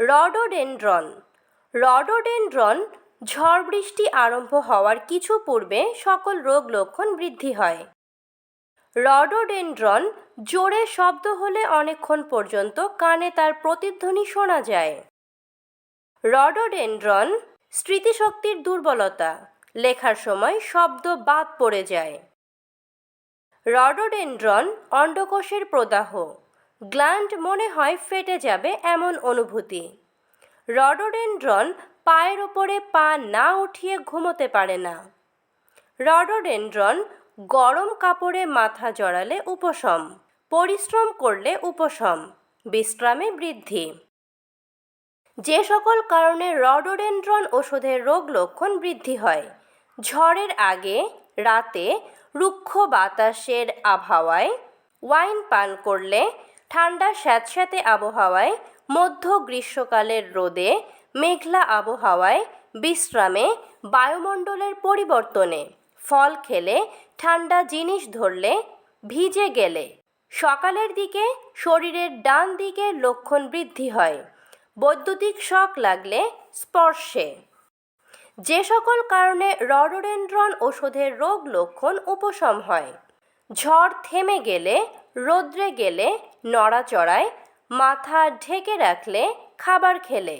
Rhododendron. Rhododendron ঝড় বৃষ্টি আরম্ভ হওয়ার কিছু পূর্বে সকল রোগ লক্ষণ বৃদ্ধি হয়। রডোডেনড্রন জোরে শব্দ হলে অনেকক্ষণ পর্যন্ত কানে তার প্রতিধ্বনি শোনা যায়। রডোডেনড্রন স্মৃতিশক্তির দুর্বলতা, লেখার সময় শব্দ বাদ পড়ে যায়। রডোডেনড্রন অন্ডকোষের প্রদাহ গ্ল্যান্ড মনে হয় ফেটে যাবে এমন অনুভূতি। রডোডেন্ড্রন পায়ের ওপরে পা না উঠিয়ে ঘুমোতে পারে না। রডোডেন্ড্রন গরম কাপড়ে মাথা জড়ালে উপশম, পরিশ্রম করলে উপশম, বিশ্রামে বৃদ্ধি। যে সকল কারণে রডোডেন্ড্রন ওষুধের রোগ লক্ষণ বৃদ্ধি হয়। ঝড়ের আগে, রাতে রুক্ষ বাতাসের আবহাওয়ায় ওয়াইন পান করলে ঠান্ডা স্যাঁতস্যাঁতে আবহাওয়ায়, মধ্য গ্রীষ্মকালের রোদে, মেঘলা আবহাওয়ায়, বিশ্রামে, বায়ুমণ্ডলের পরিবর্তনে। ফল খেলে, ঠান্ডা জিনিস ধরলে, ভিজে গেলে। সকালের দিকে শরীরের ডান দিকের লক্ষণ বৃদ্ধি হয়। বৈদ্যুতিক শক লাগলে, স্পর্শে। যে সকল কারণে রডোডেনড্রন ওষুধের রোগ লক্ষণ উপশম হয়। ঝড় থেমে গেলে রোদ্রে গেলে নড়াচড়ায় মাথা ঢেকে রাখলে খাবার খেলে।